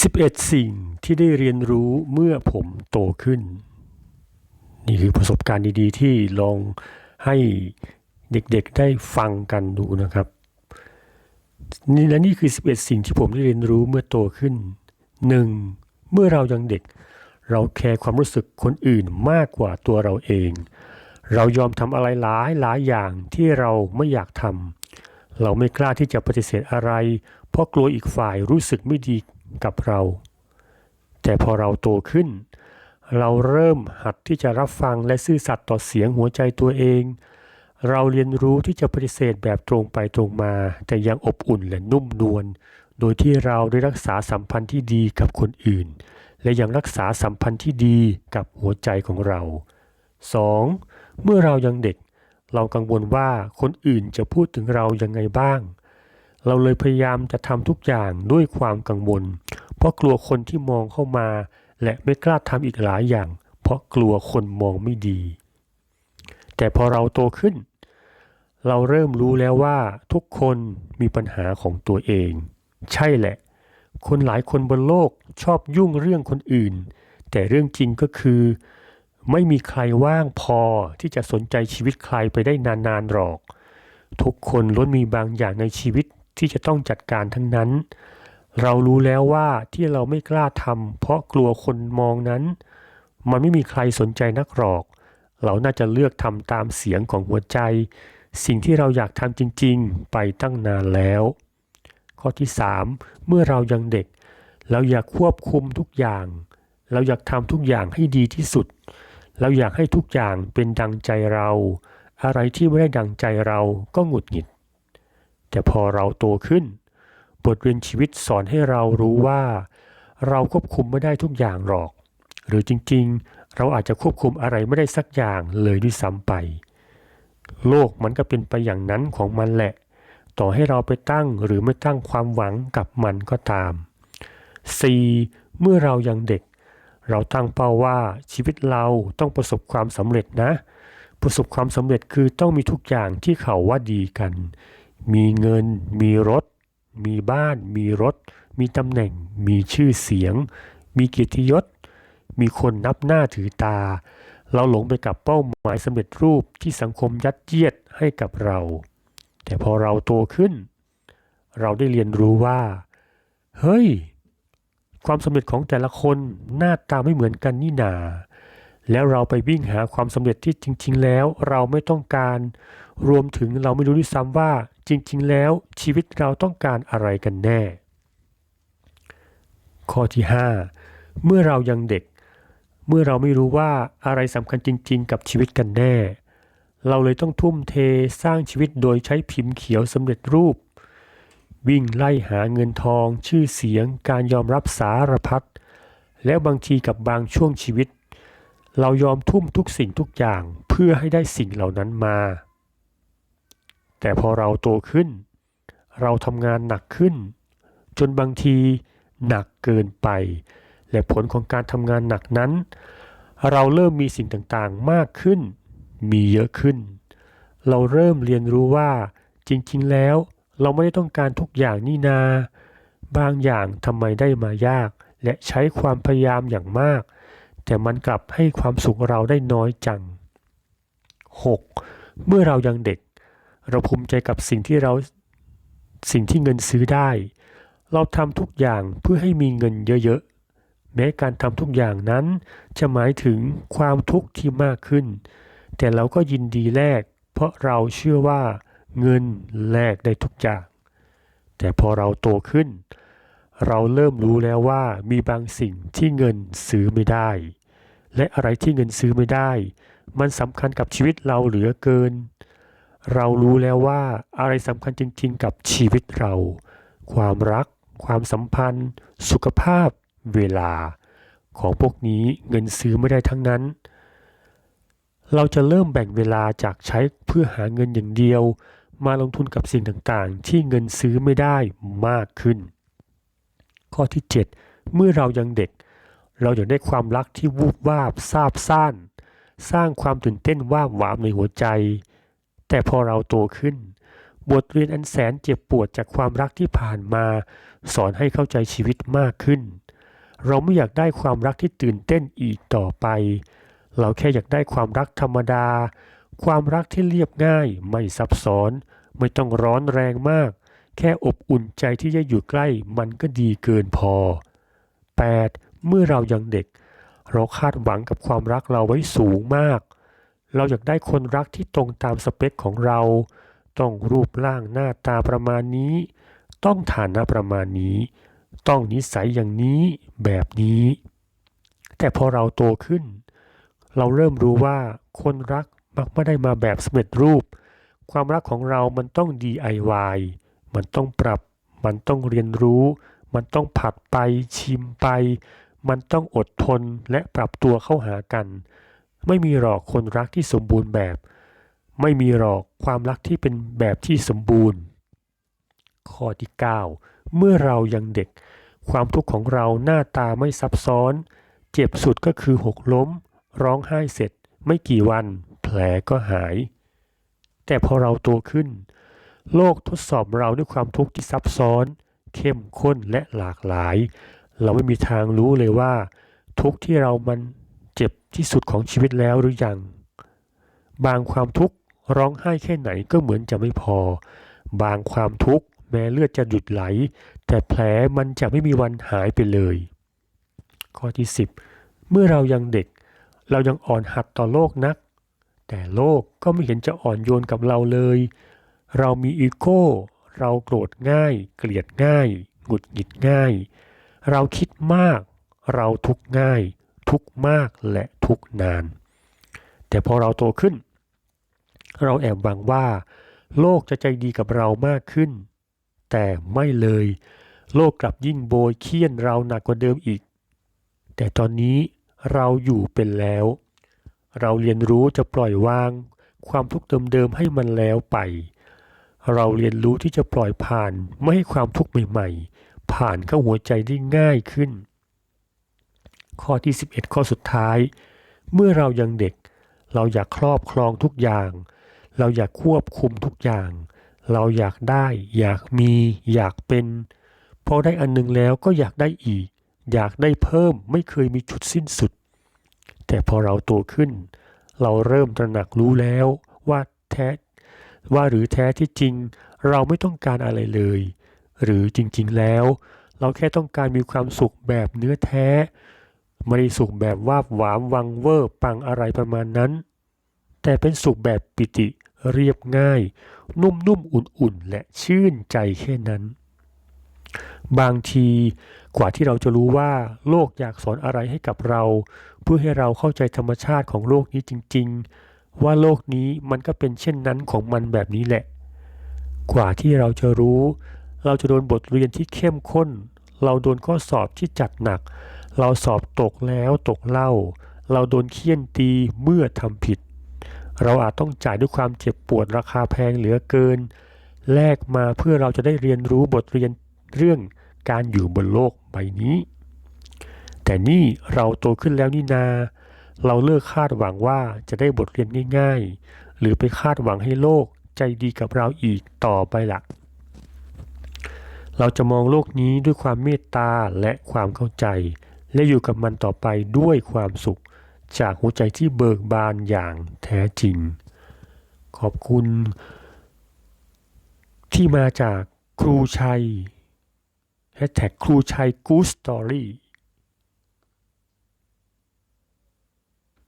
11 สิ่งที่ได้เรียนรู้เมื่อผมโตขึ้น นี่คือประสบการณ์ดีๆ ที่ลองให้เด็กๆได้ฟังกันดูนะครับนี่และนี่คือ 11 สิ่งที่ผมได้เรียนรู้เมื่อโตขึ้น 1. เมื่อเรายังเด็ก เราแคร์ความรู้สึกคนอื่นมากกว่าตัวเราเอง เรายอมทำอะไรหลายหลายอย่างที่เราไม่อยากทำเราไม่กล้าที่จะปฏิเสธอะไร เพราะกลัวอีกฝ่ายรู้สึกไม่ดี กับเรา แต่พอเราโตขึ้น เราเริ่มหัดที่จะรับฟังและซื่อสัตย์ต่อเสียงหัวใจตัวเอง เราเรียนรู้ที่จะปฏิเสธแบบตรงไปตรงมา แต่ยังอบอุ่นและนุ่มนวลโดยที่เราได้รักษาสัมพันธ์ที่ดีกับคนอื่น และยังรักษาสัมพันธ์ที่ดีกับหัวใจของเรา 2. เมื่อเรายังเด็ก เรากังวลว่าคนอื่นจะพูดถึงเรายังไงบ้าง เราเลยพยายามจะทำทุกอย่างด้วยความกังวล เพราะกลัวคนที่มองเข้ามา และไม่กล้าทำอีกหลายอย่าง เพราะกลัวคนมองไม่ดี แต่พอเราโตขึ้น เราเริ่มรู้แล้วว่าทุกคนมีปัญหาของตัวเอง ใช่แหละ คนหลายคนบนโลกชอบยุ่งเรื่องคนอื่น แต่เรื่องจริงก็คือ ไม่มีใครว่างพอที่จะสนใจชีวิตใครไปได้นานๆหรอก ทุกคนล้วนมีบางอย่างในชีวิต ที่จะต้องจัดการทั้งนั้น เรารู้แล้วว่าที่เราไม่กล้าทำเพราะกลัวคนมองนั้น มันไม่มีใครสนใจนักหรอก เราน่าจะเลือกทำตามเสียงของหัวใจ สิ่งที่เราอยากทำจริง ๆ ไปตั้งนานแล้ว ข้อที่ 3 เมื่อเรายังเด็ก เราอยากควบคุมทุกอย่าง เราอยากทำทุกอย่างให้ดีที่สุด เราอยากให้ทุกอย่างเป็นดังใจเรา อะไรที่ไม่ได้ดังใจเราก็หงุดหงิด แต่พอเราโตขึ้น บทเรียนชีวิตสอนให้เรารู้ว่า เราควบคุมไม่ได้ทุกอย่างหรอก หรือจริงๆ เราอาจจะควบคุมอะไรไม่ได้สักอย่างเลยด้วยซ้ำไป โลกมันก็เป็นไปอย่างนั้นของมันแหละ ต่อให้เราไปตั้งหรือไม่ตั้งความหวังกับมันก็ตาม 4. เมื่อเรายังเด็ก เราตั้งเป้าว่าชีวิตเราต้องประสบความสำเร็จนะ ประสบความสำเร็จคือต้องมีทุกอย่างที่เขาว่าดีกัน มีเงิน มีรถ มีบ้าน มีรถ มีตำแหน่ง มีชื่อเสียง มีเกียรติยศ มีคนนับหน้าถือตา เราหลงไปกับเป้าหมายสำเร็จรูปที่สังคมยัดเยียดให้กับเรา แต่พอเราโตขึ้น เราได้เรียนรู้ว่า เฮ้ย ความสำเร็จของแต่ละคนหน้าตาไม่เหมือนกันนี่นาแล้วเราไปวิ่งหาความสำเร็จที่จริง ๆ แล้วเราไม่ต้องการ รวมถึงเราไม่รู้ด้วยซ้ำว่า จริงๆ แล้วชีวิตเราต้องการอะไรกันแน่ ข้อที่ 5 เมื่อเรายังเด็ก เมื่อเราไม่รู้ว่าอะไรสำคัญจริง ๆ กับชีวิตกันแน่ เราเลยต้องทุ่มเทสร้างชีวิตโดยใช้พิมพ์เขียวสำเร็จรูป วิ่งไล่หาเงินทอง ชื่อเสียง การยอมรับสารพัดแล้วบางทีกับบางช่วงชีวิต เรายอมทุ่มทุกสิ่งทุกอย่างเพื่อให้ได้สิ่งเหล่านั้นมา แต่พอเราโตขึ้น เราทำงานหนักขึ้น จนบางทีหนักเกินไป และผลของการทำงานหนักนั้น เราเริ่มมีสิ่งต่างๆมากขึ้น มีเยอะขึ้น เราเริ่มเรียนรู้ว่าจริงๆแล้วเราไม่ได้ต้องการทุกอย่างนี่นา บางอย่างทำไมได้มายาก และใช้ความพยายามอย่างมาก แต่มันกลับให้ความสุขเราได้น้อยจัง 6. เมื่อเรายังเด็ก เราภูมิใจกับสิ่งที่เราสิ่งที่เงินซื้อได้ เราทำทุกอย่างเพื่อให้มีเงินเยอะๆ แม้การทำทุกอย่างนั้นจะหมายถึงความทุกข์ที่มากขึ้น แต่เราก็ยินดีแลกเพราะเราเชื่อว่าเงินแลกได้ทุกอย่าง แต่พอเราโตขึ้น เราเริ่มรู้แล้วว่ามีบางสิ่งที่เงินซื้อไม่ได้ และอะไรที่เงินซื้อไม่ได้ มันสำคัญกับชีวิตเราเหลือเกิน เรารู้แล้วว่าอะไรสำคัญจริง ๆ กับชีวิตเรา ความรัก ความสัมพันธ์ สุขภาพ เวลา ของพวกนี้เงินซื้อไม่ได้ทั้งนั้น เราจะเริ่มแบ่งเวลาจากใช้เพื่อหาเงินอย่างเดียว มาลงทุนกับสิ่งต่างๆ ที่เงินซื้อไม่ได้มากขึ้น ข้อที่ 7 เมื่อเรายังเด็ก เราอยากได้ความรักที่วูบวาบซาบซ่าน สร้างความตื่นเต้นว่าหวามในหัวใจ แต่พอเราโตขึ้น บทเรียนอันแสนเจ็บปวดจากความรักที่ผ่านมา สอนให้เข้าใจชีวิตมากขึ้น เราไม่อยากได้ความรักที่ตื่นเต้นอีกต่อไป เราแค่อยากได้ความรักธรรมดา ความรักที่เรียบง่าย ไม่ซับซ้อน ไม่ต้องร้อนแรงมาก แค่อบอุ่นใจที่จะอยู่ใกล้มันก็ดีเกินพอ 8. เมื่อเรายังเด็ก เราคาดหวังกับความรักเราไว้สูงมาก เราอยากได้คนรักที่ตรงตามสเปคของเรา ต้องรูปร่างหน้าตาประมาณนี้ ต้องฐานะประมาณนี้ ต้องนิสัยอย่างนี้แบบนี้ แต่พอเราโตขึ้น เราเริ่มรู้ว่าคนรักมักไม่ได้มาแบบสำเร็จรูป ความรักของเรามันต้อง DIY มันต้องปรับ มันต้องเรียนรู้ มันต้องผัดไปชิมไป มันต้องอดทนและปรับตัวเข้าหากัน ไม่มีหรอกคนรักที่สมบูรณ์แบบ ไม่มีหรอกความรักที่เป็นแบบที่สมบูรณ์ ข้อที่ 9 เมื่อเรายังเด็ก ความทุกข์ของเราหน้าตาไม่ซับซ้อน เจ็บสุดก็คือหกล้ม ร้องไห้เสร็จ ไม่กี่วัน แผลก็หาย แต่พอเราโตขึ้น โลกทดสอบเราด้วยความทุกข์ที่ซับซ้อน เข้มข้นและหลากหลาย เราไม่มีทางรู้เลยว่า ทุกข์ที่เรามัน เจ็บที่สุดของชีวิตแล้วหรือยัง บางความทุกข์ร้องไห้แค่ไหนก็เหมือนจะไม่พอ บางความทุกข์แม้เลือดจะหยุดไหล แต่แผลมันจะไม่มีวันหายไปเลย ข้อที่ 10 เมื่อเรายังเด็ก เรายังอ่อนหัดต่อโลกนัก แต่โลกก็ไม่เห็นจะอ่อนโยนกับเราเลย เรามีอีโก้ เราโกรธง่าย เกลียดง่ายหงุดหงิดง่าย เราคิดมาก เราทุกข์ง่าย ทุกมากและทุกนาน แต่พอเราโตขึ้น เราแอบหวังว่า โลกจะใจดีกับเรามากขึ้น แต่ไม่เลย โลกกลับยิ่งโบยเคี่ยนเราหนักกว่าเดิมอีก แต่ตอนนี้เราอยู่เป็นแล้ว เราเรียนรู้จะปล่อยวาง ความทุกข์เดิมๆให้มันแล้วไป เราเรียนรู้ที่จะปล่อยผ่านไม่ให้ความทุกข์ใหม่ๆ ผ่านเข้าหัวใจได้ง่ายขึ้น ข้อที่ 11 ข้อสุดท้าย เมื่อเรายังเด็ก เราอยากครอบครองทุกอย่าง เราอยากควบคุมทุกอย่าง เราอยากได้ อยากมี อยากเป็น พอได้อันหนึงแล้วก็อยากได้อีก อยากได้เพิ่มไม่เคยมีจุดสิ้นสุด แต่พอเราโตขึ้น เราเริ่มตระหนักรู้แล้วว่าแท้ว่าหรือแท้ที่จริง เราไม่ต้องการอะไรเลย หรือจริงๆแล้ว เราแค่ต้องการมีความสุขแบบเนื้อแท้ ไม่ได้สุขแบบวาบหวามวังเวอร์ปังอะไรประมาณนั้น แต่เป็นสุขแบบปิติเรียบง่าย นุ่มๆอุ่นๆ และชื่นใจแค่นั้น บางทีกว่าที่เราจะรู้ว่าโลกอยากสอนอะไรให้กับเรา เพื่อให้เราเข้าใจธรรมชาติของโลกนี้จริง ๆ ว่าโลกนี้มันก็เป็นเช่นนั้นของมันแบบนี้แหละ กว่าที่เราจะรู้ เราจะโดนบทเรียนที่เข้มข้น เราโดนข้อสอบที่จัดหนัก เราสอบตกแล้วตกเล่า เราโดนเคี่ยนตีเมื่อทำผิด เราอาจต้องจ่ายด้วยความเจ็บปวดราคาแพงเหลือเกิน แลกมาเพื่อเราจะได้เรียนรู้บทเรียนเรื่องการอยู่บนโลกใบนี้ แต่นี่เราโตขึ้นแล้วนี่นา เราเลิกคาดหวังว่าจะได้บทเรียนง่าย ๆ หรือไปคาดหวังให้โลกใจดีกับเราอีกต่อไปละเราจะมองโลกนี้ด้วยความเมตตาและความเข้าใจ และอยู่กับมันต่อไปด้วยความสุข จากหัวใจที่เบิกบานอย่างแท้จริง ขอบคุณ ที่มาจากครูชัยแฮชแท็กครูชัยกูสตอรี่